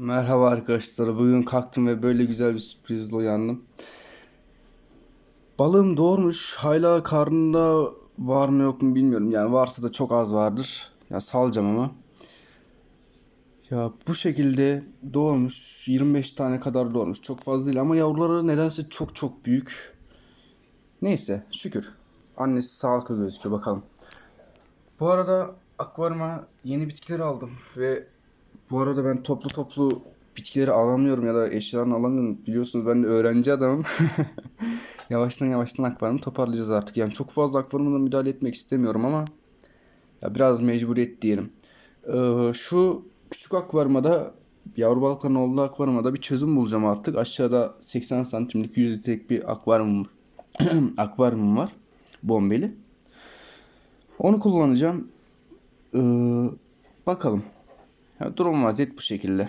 Merhaba arkadaşlar. Bugün kalktım ve böyle güzel bir sürprizle uyandım. Balığım doğurmuş. Hala karnında var mı yok mu bilmiyorum. Yani varsa da çok az vardır. Ya salacağım ama. Ya bu şekilde doğurmuş. 25 tane kadar doğurmuş. Çok fazla değil ama yavruları nedense çok çok büyük. Neyse şükür. Annesi sağlıklı gözüküyor bakalım. Bu arada akvaryuma yeni bitkiler aldım ve bu arada ben toplu toplu bitkileri alamıyorum ya da eşyalarını alamıyorum. Biliyorsunuz ben de öğrenci adamım. yavaştan yavaştan akvaryumu toparlayacağız artık. Yani çok fazla akvaryumuna müdahale etmek istemiyorum ama ya biraz mecburiyet diyelim. Ee, şu küçük akvaryuma da yavru balıkların olduğu akvaryuma da bir çözüm bulacağım artık. Aşağıda 80 santimlik 100 litrelik bir akvaryum akvaryumum var. Bombeli. Onu kullanacağım. Ee, bakalım. Durum vaziyet bu şekilde.